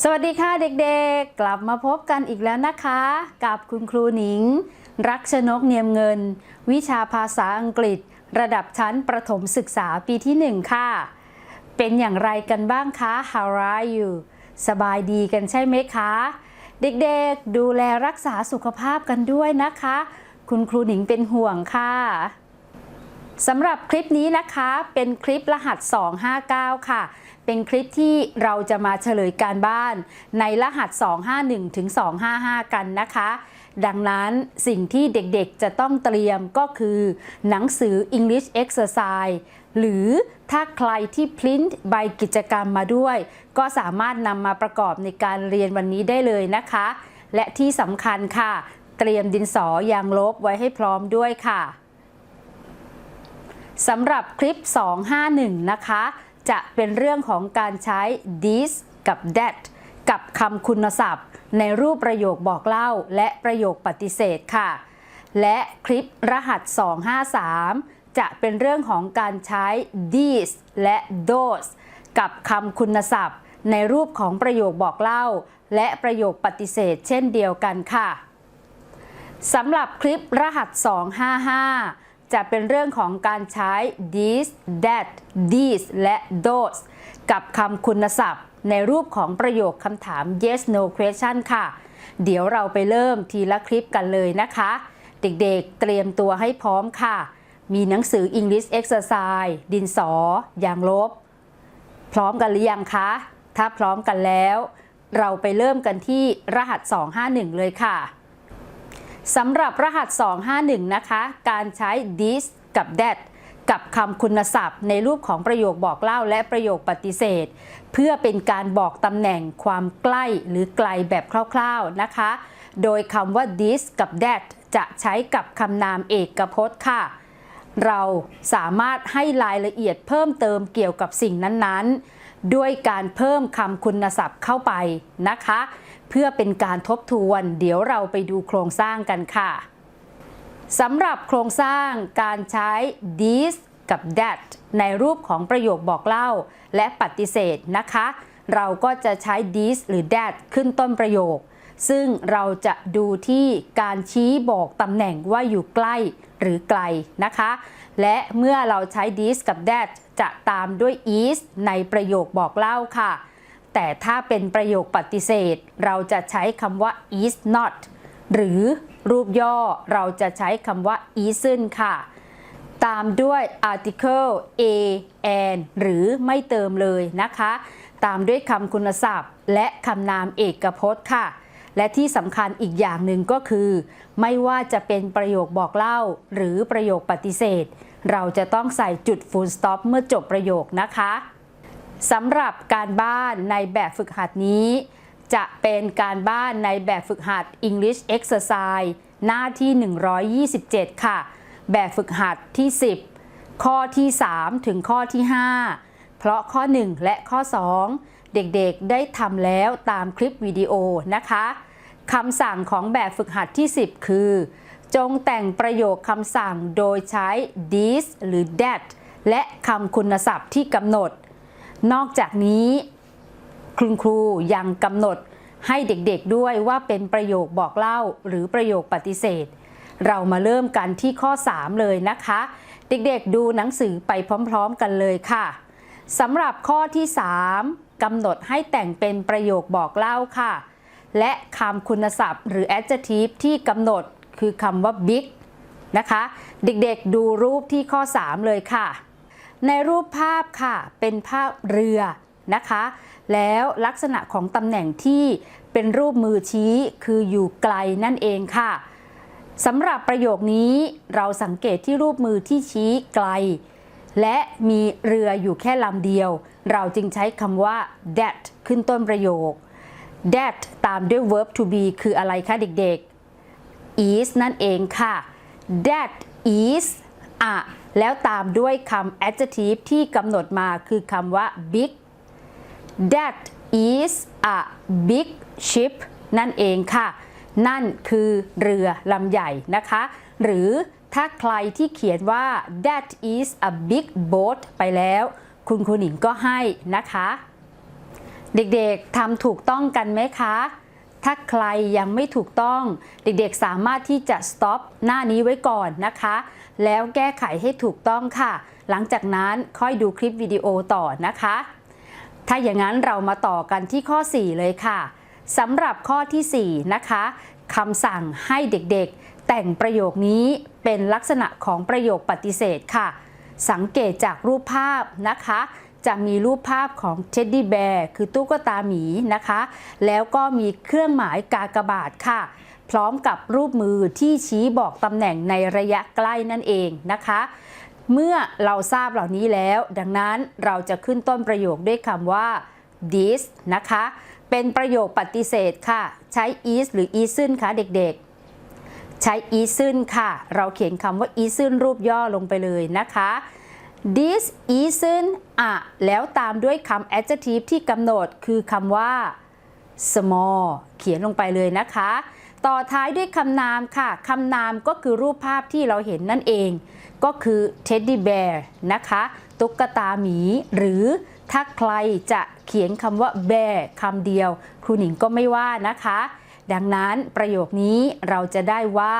สวัสดีค่ะเด็กๆ กลับมาพบกันอีกแล้วนะคะ กับคุณครูหนิง รักชนกเนียมเงิน วิชาภาษาอังกฤษ ระดับชั้นประถมศึกษาปีที่ 1 ค่ะ เป็นอย่างไรกันบ้างคะ How are you สบายดีกันใช่ไหมคะ เด็กๆ ดูแลรักษาสุขภาพกันด้วยนะคะ คุณครูหนิงเป็นห่วงค่ะสำหรับคลิปนี้นะคะเป็นคลิปรหัส 259 ค่ะ เป็นคลิปที่เราจะมาเฉลยการบ้านในรหัส 251ถึง255 กันนะคะ ดังนั้นสิ่งที่เด็กๆจะต้องเตรียมก็คือ หนังสือ English Exercise หรือถ้าใครที่พริ้นใบกิจกรรมมาด้วย ก็สามารถนำมาประกอบในการเรียนวันนี้ได้เลยนะคะ และที่สำคัญค่ะ เตรียมดินสอยางลบไว้ให้พร้อมด้วยค่ะสำหรับคลิป 251 นะคะ จะเป็นเรื่องของการใช้ this กับ that กับคำคุณศัพท์ ในรูปประโยคบอกเล่า และประโยคปฏิเสธค่ะ และคลิปรหัส 253 จะเป็นเรื่องของการใช้ these และ those กับคำคุณศัพท์ ในรูปของประโยคบอกเล่า และประโยคปฏิเสธ เช่นเดียวกันค่ะสำหรับคลิปรหัส 255 จะเป็นเรื่องของการใช้ this that these และ those กับคำคุณศัพท์ ในรูปของประโยคคำถาม yes no question ค่ะ เดี๋ยวเราไปเริ่มทีละคลิปกันเลยนะคะ เด็กๆเตรียมตัวให้พร้อมค่ะ มีหนังสือ English Exercise ดินสอยางลบ พร้อมกันหรือยังคะ ถ้าพร้อมกันแล้ว เราไปเริ่มกันที่รหัส 251 เลยค่ะ สำหรับรหัส 251 นะคะ การใช้ this กับ that กับคำคุณศัพท์ ในรูปของประโยคบอกเล่าและประโยคปฏิเสธ เพื่อเป็นการบอกตำแหน่งความใกล้หรือไกลแบบคร่าวๆนะคะ โดยคำว่า this กับ that จะใช้กับคำนามเอกพจน์ค่ะ เราสามารถให้รายละเอียดเพิ่มเติมเกี่ยวกับสิ่งนั้นๆ ด้วยการเพิ่มคำคุณศัพท์เข้าไปนะคะ เพื่อเป็นการทบทวน เดี๋ยวเราไปดูโครงสร้างกันค่ะสำหรับโครงสร้างการใช้ this กับ that ในรูปของประโยคบอกเล่า และปฏิเสธนะคะ เราก็จะใช้ this หรือ that ขึ้นต้นประโยค ซึ่งเราจะดูที่การชี้บอกตำแหน่งว่าอยู่ใกล้หรือไกลนะคะ และเมื่อเราใช้ this กับ that จะตามด้วย is ในประโยคบอกเล่าค่ะ แต่ถ้าเป็นประโยคปฏิเสธ เราจะใช้คำว่า is not หรือรูปย่อเราจะใช้คำว่า isn't ค่ะ ตามด้วย article a and หรือไม่เติมเลยนะคะ ตามด้วยคำคุณศัพท์ และคำนามเอกพจน์ค่ะ และที่สำคัญอีกอย่างหนึ่งก็คือ ไม่ว่าจะเป็นประโยคบอกเล่า หรือประโยคปฏิเสธ เราจะต้องใส่จุด full stop เมื่อจบประโยคนะคะ สำหรับการบ้านในแบบฝึกหัดนี้ จะเป็นการบ้านในแบบฝึกหัด English Exercise หน้าที่ 127 ค่ะ แบบฝึกหัดที่ 10 ข้อที่ 3 ถึงข้อที่ 5 เพราะข้อ 1 และข้อ 2 เด็กๆได้ทำแล้วตามคลิปวิดีโอนะคะคำสั่งของแบบฝึกหัดที่ 10 คือ จงแต่งประโยคคำสั่งโดยใช้ this หรือ that และคำคุณศัพท์ที่กำหนด นอกจากนี้คุณครูยังกำหนดให้เด็กๆด้วยว่าเป็นประโยคบอกเล่าหรือประโยคปฏิเสธ เรามาเริ่มกันที่ข้อ 3 เลยนะคะ เด็กๆดูหนังสือไปพร้อมๆกันเลยค่ะสำหรับข้อที่ 3กำหนดให้แต่งเป็นประโยคบอกเล่าค่ะ และคำคุณศัพท์ หรือ adjective ที่กำหนดคือคำว่า big นะคะ เด็กๆดูรูปที่ข้อ 3 เลยค่ะ ในรูปภาพค่ะเป็นภาพเรือนะคะ แล้วลักษณะของตำแหน่งที่เป็นรูปมือชี้คืออยู่ไกลนั่นเองค่ะสำหรับประโยคนี้เราสังเกตที่รูปมือที่ชี้ไกล และมีเรืออยู่แค่ลำเดียว เราจึงใช้คำว่า that ขึ้นต้นประโยค that ตามด้วย verb to be คืออะไรคะเด็กๆ is นั่นเองค่ะ that is a แล้วตามด้วยคำ adjective ที่กำหนดมาคือคำว่า big that is a big ship นั่นเองค่ะ นั่นคือเรือลำใหญ่นะคะ หรือถ้าใครที่เขียนว่า that is a big boat ไปแล้ว คุณครูหนิงก็ให้นะคะ เด็กๆทำถูกต้องกันไหมคะ ถ้าใครยังไม่ถูกต้อง เด็กๆสามารถที่จะ stop หน้านี้ไว้ก่อนนะคะ แล้วแก้ไขให้ถูกต้องค่ะ หลังจากนั้นค่อยดูคลิปวิดีโอต่อนะคะ ถ้าอย่างนั้นเรามาต่อกันที่ข้อ 4 เลยค่ะสำหรับข้อทีสี่ 4 นะคะคำสั่งให้เด็กๆ แต่งประโยคนี้เป็นลักษณะของประโยคปฏิเสธค่ะ สังเกตจากรูปภาพนะคะ จะมีรูปภาพของเท็ดดี้แบร์คือตุ๊กตาหมีนะคะ แล้วก็มีเครื่องหมายกากบาทค่ะ พร้อมกับรูปมือที่ชี้บอกตำแหน่งในระยะใกล้นั่นเองนะคะ เมื่อเราทราบเหล่านี้แล้ว ดังนั้นเราจะขึ้นต้นประโยคด้วยคำว่า this นะคะ เป็นประโยคปฏิเสธค่ะ ใช้ is หรือ isn't คะเด็กๆ ใช้ isn't ค่ะ เราเขียนคำว่า isn't รูปย่อลงไปเลยนะคะ this isn't a แล้วตามด้วยคำ adjective ที่กำหนดคือคำว่า small เขียนลงไปเลยนะคะ ต่อท้ายด้วยคำนามค่ะคำนามก็คือรูปภาพที่เราเห็นนั่นเอง ก็คือ teddy bear นะคะ ตุ๊กตาหมี หรือถ้าใครจะเขียนคำว่า bear คำเดียว ครูหนิงก็ไม่ว่านะคะ ดังนั้นประโยคนี้เราจะได้ว่า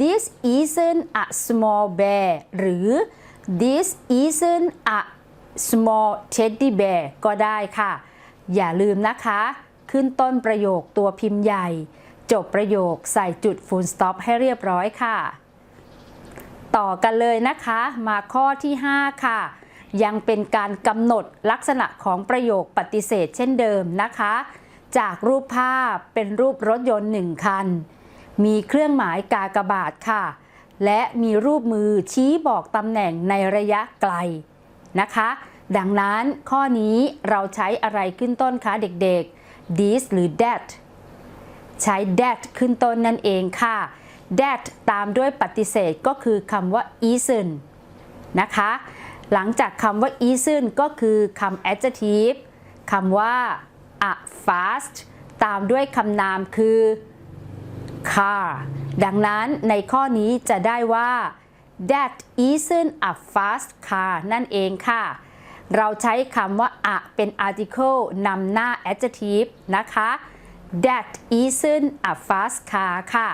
this isn't a small bear หรือ this isn't a small teddy bear ก็ได้ค่ะ อย่าลืมนะคะ ขึ้นต้นประโยคตัวพิมพ์ใหญ่ จบประโยคใส่จุด full stop ให้เรียบร้อยค่ะ ต่อกันเลยนะคะ มาข้อที่ 5 ค่ะ ยังเป็นการกำหนดลักษณะของประโยคปฏิเสธเช่นเดิมนะคะ จากรูปภาพเป็นรูปรถยนต์หนึ่งคัน มีเครื่องหมายกากบาทค่ะ และมีรูปมือชี้บอกตำแหน่งในระยะไกลนะคะ ดังนั้นข้อนี้เราใช้อะไรขึ้นต้นคะเด็กๆ this หรือ that ใช้ that ขึ้นต้นนั่นเองค่ะ that ตามด้วยปฏิเสธก็คือคำว่า isn't นะคะ หลังจากคำว่า isn't ก็คือคำ adjective คำว่า a fast ตามด้วยคำนามคือ car ดังนั้นในข้อนี้จะได้ว่า that isn't a fast car นั่นเองค่ะ เราใช้คำว่า a เป็น article นำหน้า adjective นะคะ that isn't a fast car ค่ะ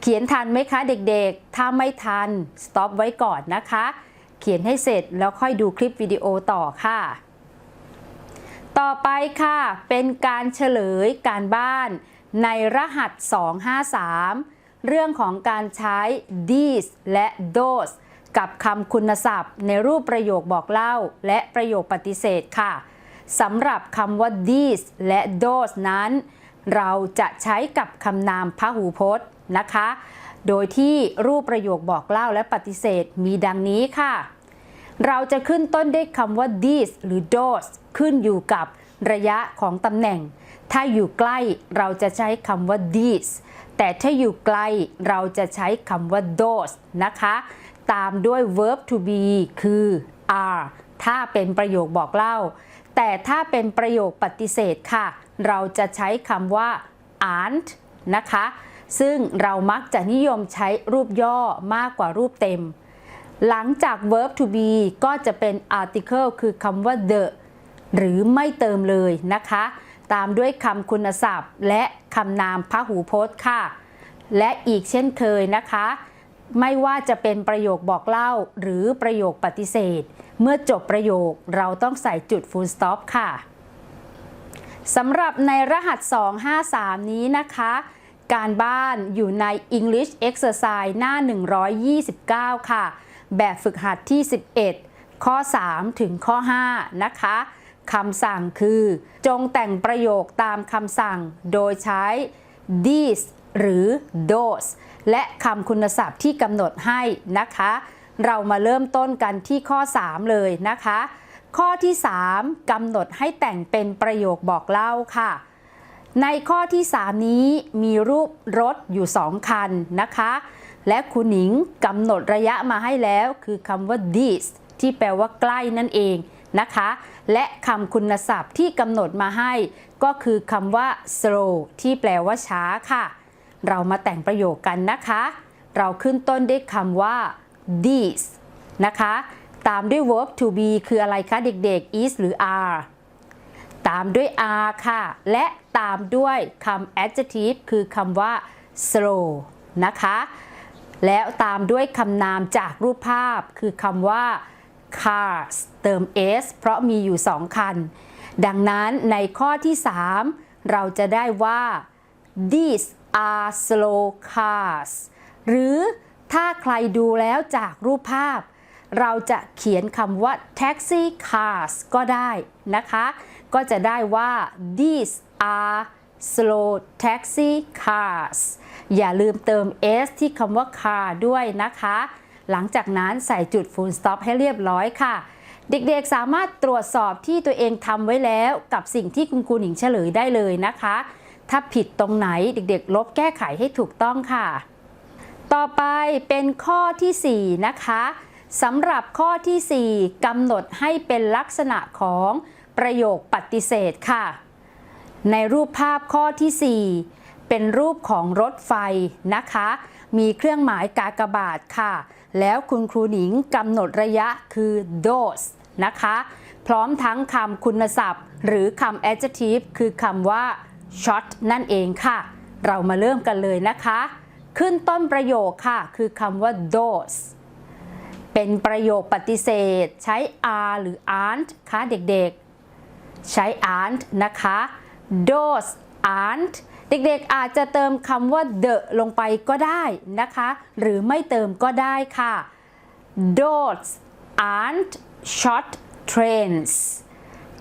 เขียนทันไหมคะเด็กๆ ถ้าไม่ทัน stop ไว้ก่อนนะคะ เขียนให้เสร็จแล้วค่อยดูคลิปวิดีโอต่อค่ะ ต่อไปค่ะ เป็นการเฉลยการบ้านในรหัส 253 เรื่องของการใช้ these และ those กับคำคุณศัพท์ ในรูปประโยคบอกเล่า และประโยคปฏิเสธค่ะสำหรับคำว่า these และ those นั้น เราจะใช้กับคำนามพหูพจน์นะคะ โดยที่รูปประโยคบอกเล่าและปฏิเสธมีดังนี้ค่ะ เราจะขึ้นต้นด้วยคำว่า these หรือ those ขึ้นอยู่กับระยะของตำแหน่ง ถ้าอยู่ใกล้เราจะใช้คำว่า these แต่ถ้าอยู่ไกลเราจะใช้คำว่า those นะคะ ตามด้วย verb to be คือ are ถ้าเป็นประโยคบอกเล่า แต่ถ้าเป็นประโยคปฏิเสธค่ะ เราจะใช้คำว่า aren't นะคะ ซึ่งเรามักจะนิยมใช้รูปย่อมากกว่ารูปเต็ม หลังจาก verb to be ก็จะเป็น article คือคำว่า the หรือไม่เติมเลยนะคะ ตามด้วยคำคุณศัพท์ และคำนามพหูพจน์ค่ะ และอีกเช่นเคยนะคะ ไม่ว่าจะเป็นประโยคบอกเล่าหรือประโยคปฏิเสธ เมื่อจบประโยคเราต้องใส่จุด full stop ค่ะ สำหรับในรหัส 253 นี้นะคะ การบ้านอยู่ใน English Exercise หน้า 129 ค่ะ แบบฝึกหัดที่ 11 ข้อ 3 ถึงข้อ 5 นะคะคำสั่งคือ จงแต่งประโยคตามคำสั่งโดยใช้ these หรือ those และคำคุณศัพท์ที่กำหนดให้นะคะ เรามาเริ่มต้นกันที่ข้อ 3 เลยนะคะ ข้อที่ 3กำหนดให้แต่งเป็นประโยคบอกเล่าค่ะ ในข้อที่ 3 นี้มีรูปรถอยู่ 2 คันนะคะ และคุณหนิงกำหนดระยะมาให้แล้ว คือคำว่า this ที่แปลว่าใกล้นั่นเองนะคะ และคำคุณศัพท์ที่กำหนดมาให้ ก็คือคำว่า slow ที่แปลว่าช้าค่ะ เรามาแต่งประโยคกันนะคะ เราขึ้นต้นด้วยคำว่า these นะคะ ตามด้วย verb to be คืออะไรคะเด็กๆ is หรือ are ตามด้วย are ค่ะ และตามด้วยคำ adjective คือคำว่า slow นะคะ แล้วตามด้วยคำนามจากรูปภาพ คือคำว่า cars เติม s เพราะมีอยู่2คัน ดังนั้นในข้อที่ 3 เราจะได้ว่า these are slow cars หรือถ้าใครดูแล้วจากรูปภาพ เราจะเขียนคำว่า taxi cars ก็ได้นะคะ ก็จะได้ว่า these are slow taxi cars อย่าลืมเติม s ที่คำว่า car ด้วยนะคะ หลังจากนั้นใส่จุด full stop ให้เรียบร้อยค่ะ เด็กๆสามารถตรวจสอบที่ตัวเองทำไว้แล้วกับสิ่งที่คุณครูหนิงเฉลยได้เลยนะคะ ถ้าผิดตรงไหนเด็กๆ ลบแก้ไขให้ถูกต้องค่ะ ต่อไปเป็นข้อทีสี่4 นะคะ สำหรับข้อทีสี่4กำหนดให้เป็นลักษณะของประโยคปฏิเสธค่ะ ในรูปภาพข้อทีสี่ 4 เป็นรูปของรถไฟนะคะ มีเครื่องหมายกากบาทค่ะ แล้วคุณครูหนิงกำหนดระยะคือ dose นะคะ พร้อมทั้งคำคุณศัพท์ หรือคำ adjective คือคำว่า short นั่นเองค่ะ เรามาเริ่มกันเลยนะคะ ขึ้นต้นประโยคค่ะ คือคำว่า dose เป็นประโยคปฏิเสธ ใช้ are หรือ aren't คะเด็กๆ ใช้ aren't นะคะ those aren't เด็กๆอาจจะเติมคำว่า the ลงไปก็ได้นะคะ หรือไม่เติมก็ได้ค่ะ those aren't short trains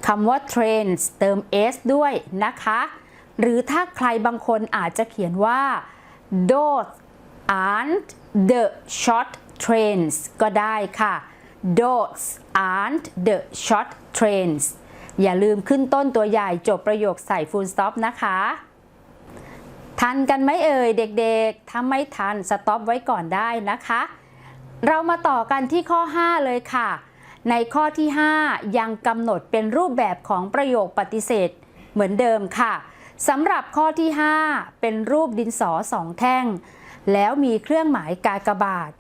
คำว่า trains เติม s ด้วยนะคะ หรือถ้าใครบางคนอาจจะเขียนว่า those aren't the short trains ก็ได้ค่ะ those aren't the short trains อย่าลืมขึ้นต้นตัวใหญ่จบประโยคใส่ full stop นะคะ ทันกันไหมเอ่ยเด็กๆ ถ้าไม่ทันสต็อปไว้ก่อนได้นะคะ เรามาต่อกันที่ข้อ 5 เลยค่ะ ในข้อที่ 5 ยังกำหนดเป็นรูปแบบของประโยคปฏิเสธ เหมือนเดิมค่ะสำหรับข้อที่ 5 เป็นรูปดินสอสองแท่ง แล้วมีเครื่องหมายกากบาท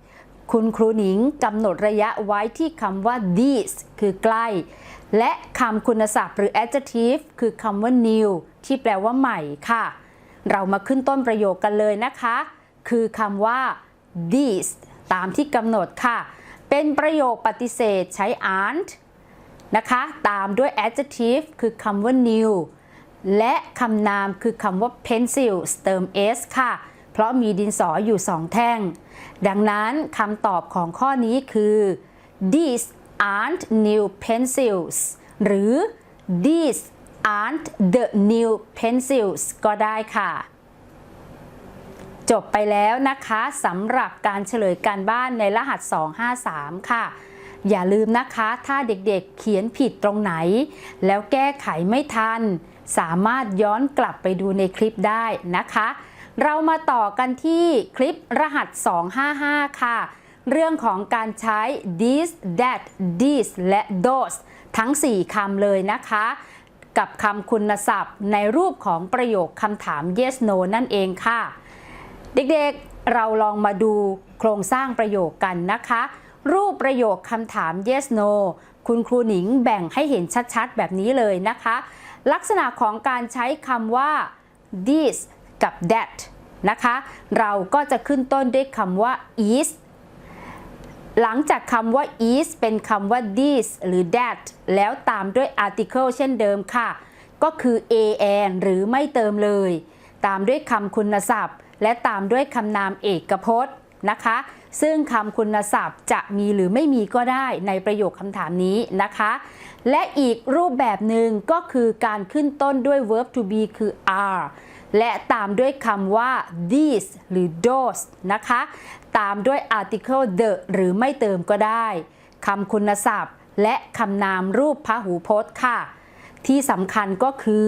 คุณครูหนิงกำหนดระยะไว้ที่คำว่า this คือใกล้ และคำคุณศัพท์หรือ adjective คือคำว่า new ที่แปลว่าใหม่ค่ะ เรามาขึ้นต้นประโยคกันเลยนะคะ คือคำว่า this ตามที่กำหนดค่ะ เป็นประโยคปฏิเสธใช้ aren't นะคะ ตามด้วย adjective คือคำว่า new และคำนามคือคำว่า pencil เติม s ค่ะ ราะมีดินสออยู่2แท่ง ดังนั้นคำตอบของข้อนี้คือ these aren't new pencils หรือ these aren't the new pencils ก็ได้ค่ะ จบไปแล้วนะคะสำหรับการเฉลยการบ้านในรหัส 253 ค่ะ อย่าลืมนะคะถ้าเด็กๆเขียนผิดตรงไหน แล้วแก้ไขไม่ทัน สามารถย้อนกลับไปดูในคลิปได้นะคะ เรามาต่อกันที่คลิปรหัส 255 ค่ะ เรื่องของการใช้ this that this และ those ทั้ง 4คำเลยนะคะ กับคำคุณศัพท์ในรูปของประโยคคำถาม yes no นั่นเองค่ะ เด็กๆ เราลองมาดูโครงสร้างประโยคกันนะคะ รูปประโยคคำถาม yes no คุณครูหนิงแบ่งให้เห็นชัดๆ แบบนี้เลยนะคะ ลักษณะของการใช้คำว่า this กับ that นะคะ เราก็จะขึ้นต้นด้วยคำว่า is หลังจากคำว่า is เป็นคำว่า this หรือ that แล้วตามด้วย article เช่นเดิมค่ะ ก็คือ an หรือไม่เติมเลย ตามด้วยคำคุณศัพท์ และตามด้วยคำนามเอกพจน์นะคะ ซึ่งคำคุณศัพท์จะมีหรือไม่มีก็ได้ในประโยคคำถามนี้นะคะ และอีกรูปแบบหนึ่งก็คือการขึ้นต้นด้วย verb to be คือ are และตามด้วยคำว่า these หรือ those นะคะ ตามด้วย article the หรือไม่เติมก็ได้คำคุณศัพท์ และคำนามรูปพหูพจน์ค่ะ ที่สำคัญก็คือ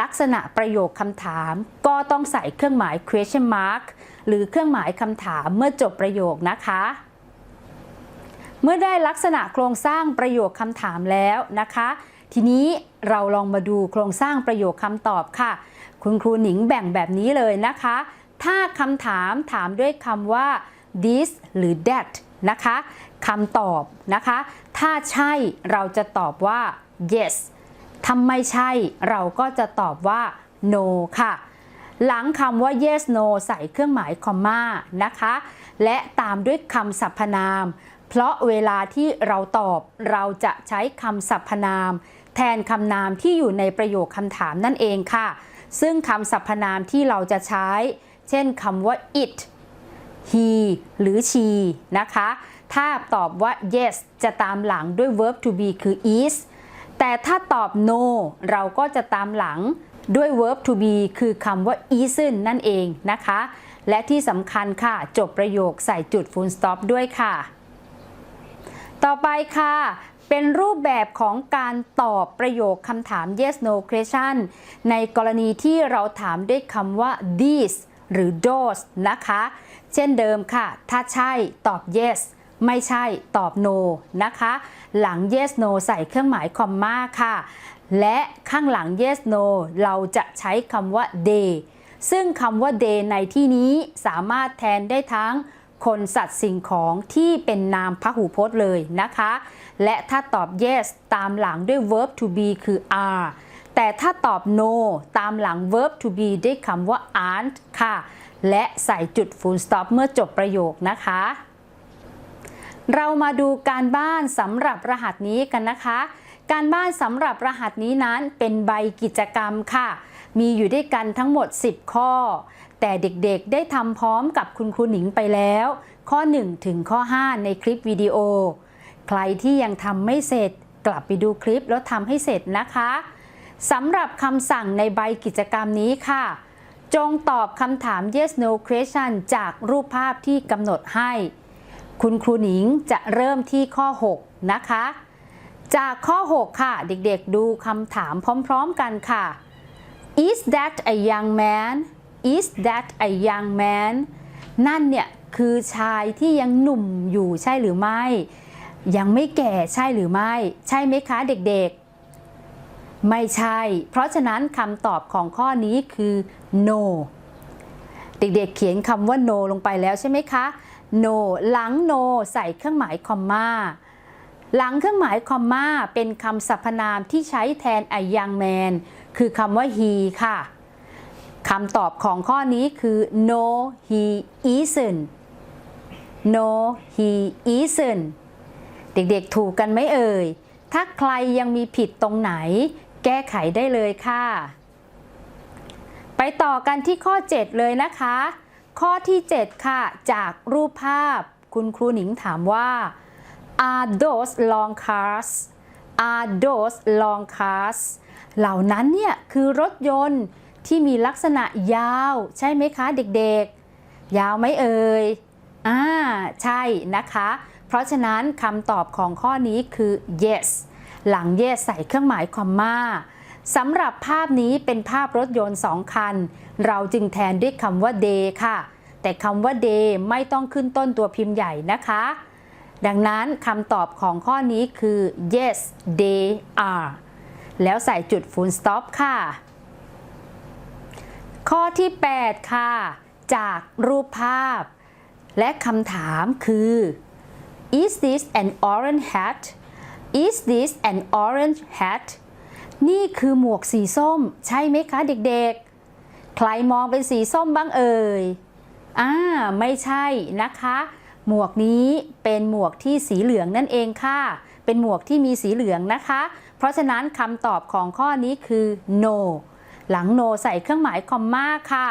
ลักษณะประโยคคำถาม ก็ต้องใส่เครื่องหมาย question mark หรือเครื่องหมายคำถามเมื่อจบประโยคนะคะเมื่อได้ลักษณะโครงสร้างประโยคคำถามแล้วนะคะ ทีนี้เราลองมาดูโครงสร้างประโยคคำตอบค่ะ คุณครูหนิงแบ่งแบบนี้เลยนะคะ ถ้าคำถามถามด้วยคำว่า this หรือ that นะคะคำตอบนะคะ ถ้าใช่เราจะตอบว่า yes ถ้าไม่ใช่เราก็จะตอบว่า no ค่ะ หลังคำว่า yes no ใส่เครื่องหมายคอมมานะคะ และตามด้วยคำสรรพนาม เพราะเวลาที่เราตอบเราจะใช้คำสรรพนาม แทนคำนามที่อยู่ในประโยคคำถามนั่นเองค่ะ ซึ่งคำสรรพนามที่เราจะใช้ เช่นคำว่า it he หรือ she นะคะ ถ้าตอบว่า yes จะตามหลังด้วย verb to be คือ is แต่ถ้าตอบ no เราก็จะตามหลังด้วย verb to be คือคำว่า isn't นั่นเองนะคะ และที่สำคัญค่ะ จบประโยคใส่จุด full stop ด้วยค่ะ ต่อไปค่ะ เป็นรูปแบบของการตอบประโยคคำถาม yes no question ในกรณีที่เราถามด้วยคำว่า these หรือ those นะคะ เช่นเดิมค่ะ ถ้าใช่ตอบ yes ไม่ใช่ตอบ no นะคะ หลัง yes no ใส่เครื่องหมายคอมมาค่ะ และข้างหลัง yes no เราจะใช้คำว่า they ซึ่งคำว่า they ในที่นี้สามารถแทนได้ทั้ง คนสัตว์สิ่งของที่เป็นนามพหูพจน์เลยนะคะ และถ้าตอบ yes ตามหลังด้วย verb to be คือ are แต่ถ้าตอบ no ตามหลัง verb to be ด้วยคำว่า aren't ค่ะ และใส่จุด full stop เมื่อจบประโยคนะคะ เรามาดูการบ้านสำหรับรหัสนี้กันนะคะ การบ้านสำหรับรหัสนี้นั้นเป็นใบกิจกรรมค่ะ มีอยู่ด้วยกันทั้งหมด 10 ข้อ แต่เด็กๆ ได้ทำพร้อมกับคุณครูหนิงไปแล้ว ข้อ 1 ถึงข้อ 5 ในคลิปวิดีโอ ใครที่ยังทำไม่เสร็จ กลับไปดูคลิปแล้วทำให้เสร็จนะคะสำหรับคำสั่งในใบกิจกรรมนี้ค่ะ จงตอบคำถาม yes no question จากรูปภาพที่กำหนดให้ คุณครูหนิงจะเริ่มที่ข้อ 6 นะคะ จากข้อ 6 ค่ะ เด็กๆ ดูคำถามพร้อมๆกันค่ะ Is that a young man Is that a young man นั่นเนี่ยคือชายที่ยังหนุ่มอยู่ใช่หรือไม่ ยังไม่แก่ใช่หรือไม่ ใช่ไหมคะเด็กๆ ไม่ใช่ เพราะฉะนั้นคำตอบของข้อนี้คือ no เด็กๆ เขียนคำว่า no ลงไปแล้วใช่ไหมคะ no หลัง no ใส่เครื่องหมายคอมมาหลังเครื่องหมายคอมมาเป็นคำสรรพนามที่ใช้แทน a young man คือคำว่า he ค่ะ คำตอบของข้อนี้คือ no he isn't no he isn't เด็กๆถูกกันไหมเอ่ย ถ้าใครยังมีผิดตรงไหน แก้ไขได้เลยค่ะ ไปต่อกันที่ข้อ 7 เลยนะคะ ข้อที่ 7 ค่ะ จากรูปภาพ คุณครูหนิงถามว่า are those long cars are those long cars เหล่านั้นเนี่ยคือรถยนต์ ที่มีลักษณะยาวใช่ไหมคะเด็กๆ ยาวไหมเอ่ยอ่าใช่นะคะ เพราะฉะนั้นคำตอบของข้อนี้คือ yes หลัง yes ใส่เครื่องหมายคอมมาสำหรับภาพนี้เป็นภาพรถยนต์ 2 คัน เราจึงแทนด้วยคำว่า they ค่ะ แต่คำว่า they ไม่ต้องขึ้นต้นตัวพิมพ์ใหญ่นะคะ ดังนั้นคำตอบของข้อนี้คือ yes they are แล้วใส่จุด full stop ค่ะ ข้อที่ 8 ค่ะ จากรูปภาพ และคำถามคือ is this an orange hat is this an orange hat นี่คือหมวกสีส้ม ใช่ไหมคะเด็กๆ ใครมองเป็นสีส้มบ้างเอ่ยอ่าไม่ใช่นะคะ หมวกนี้เป็นหมวกที่สีเหลืองนั่นเองค่ะ เป็นหมวกที่มีสีเหลืองนะคะ เพราะฉะนั้นคำตอบของข้อนี้คือ no หลัง no ใส่เครื่องหมายคอมมาค่ะ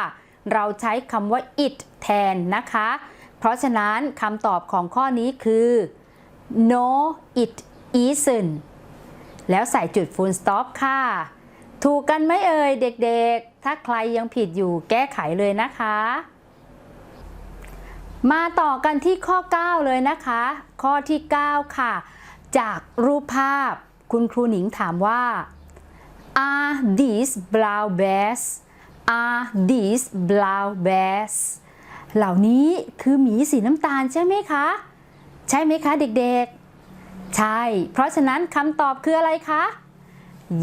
เราใช้คำว่า it แทนนะคะ เพราะฉะนั้นคำตอบของข้อนี้คือ no it isn't แล้วใส่จุด full stop ค่ะ ถูกกันไหมเอ่ยเด็กๆ ถ้าใครยังผิดอยู่แก้ไขเลยนะคะ มาต่อกันที่ข้อ 9 เลยนะคะ ข้อที่ 9 ค่ะ จากรูปภาพคุณครูหนิงถามว่า are these brown bears are these brown bears เหล่านี้คือหมีสีน้ำตาลใช่ไหมคะ ใช่ไหมคะเด็กๆ ใช่ เพราะฉะนั้นคำตอบคืออะไรคะ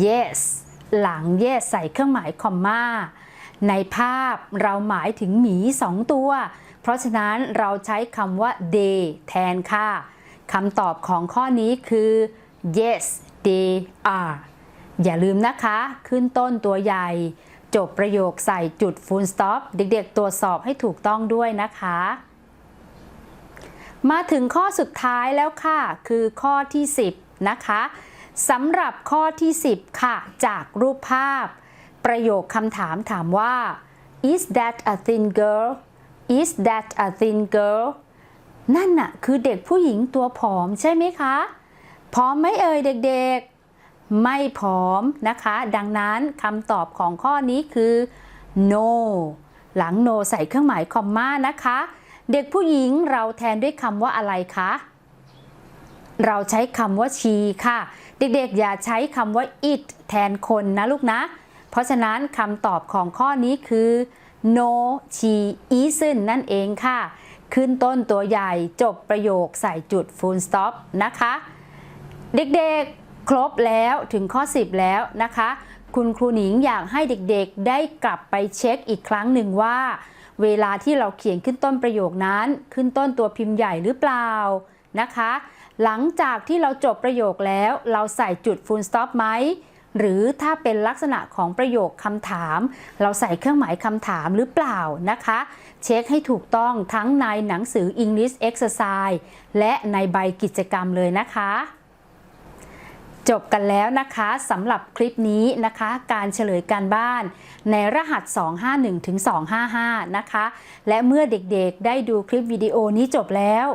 yes หลัง yes ใส่เครื่องหมายคอมมาในภาพเราหมายถึงหมี2ตัว เพราะฉะนั้นเราใช้คำว่า they แทนค่ะคำตอบของข้อนี้คือ yes they are อย่าลืมนะคะ ขึ้นต้นตัวใหญ่ จบประโยคใส่จุด full stop เด็กๆ ตรวจสอบให้ถูกต้องด้วยนะคะ มาถึงข้อสุดท้ายแล้วค่ะ คือข้อที่ 10 นะคะสำหรับข้อที่ 10 ค่ะ จากรูปภาพ ประโยคคำถามถามว่า is that a thin girl is that a thin girl นั่นน่ะคือเด็กผู้หญิงตัวผอมใช่ไหมคะผอมไหมเอ่ยเด็กๆ ไม่ผอมนะคะ ดังนั้นคำตอบของข้อนี้คือ no หลัง no ใส่เครื่องหมายคอมมานะคะ เด็กผู้หญิงเราแทนด้วยคำว่าอะไรคะ เราใช้คำว่า she ค่ะ เด็กๆ อย่าใช้คำว่า it แทนคนนะลูกนะ เพราะฉะนั้นคำตอบของข้อนี้คือ no she isn't นั่นเองค่ะ ขึ้นต้นตัวใหญ่จบประโยคใส่จุด full stop นะคะ เด็กๆ ครบแล้วถึงข้อ 10 แล้วนะคะ คุณครูหนิงอยากให้เด็กๆได้กลับไปเช็คอีกครั้งหนึ่งว่า เวลาที่เราเขียนขึ้นต้นประโยคนั้น ขึ้นต้นตัวพิมพ์ใหญ่หรือเปล่านะคะ หลังจากที่เราจบประโยคแล้วเราใส่จุด full stop ไหมหรือถ้าเป็นลักษณะของประโยคคำถาม เราใส่เครื่องหมายคำถามหรือเปล่านะคะ เช็คให้ถูกต้องทั้งในหนังสือ English Exercise และในใบกิจกรรมเลยนะคะ จบกันแล้วนะคะสำหรับคลิปนี้นะคะ การเฉลยการบ้าน ในรหัส 251ถึง255 นะคะ และเมื่อเด็กๆได้ดูคลิปวิดีโอนี้จบแล้ว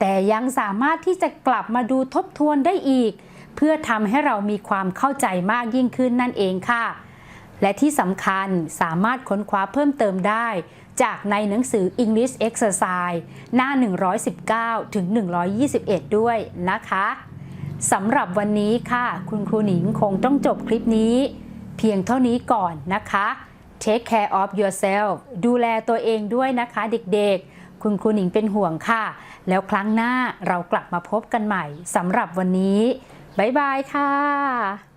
แต่ยังสามารถที่จะกลับมาดูทบทวนได้อีก เพื่อทำให้เรามีความเข้าใจมากยิ่งขึ้นนั่นเองค่ะ และที่สำคัญสามารถค้นคว้าเพิ่มเติมได้ จากในหนังสือ English Exercise หน้า 119ถึง121 ด้วยนะคะ สำหรับวันนี้ค่ะ คุณครูหนิงคงต้องจบคลิปนี้ เพียงเท่านี้ก่อนนะคะ Take care of yourself ดูแลตัวเองด้วยนะคะเด็กๆ คุณครูหนิงเป็นห่วงค่ะ แล้วครั้งหน้าเรากลับมาพบกันใหม่สำหรับวันนี้ บ๊ายบายค่ะ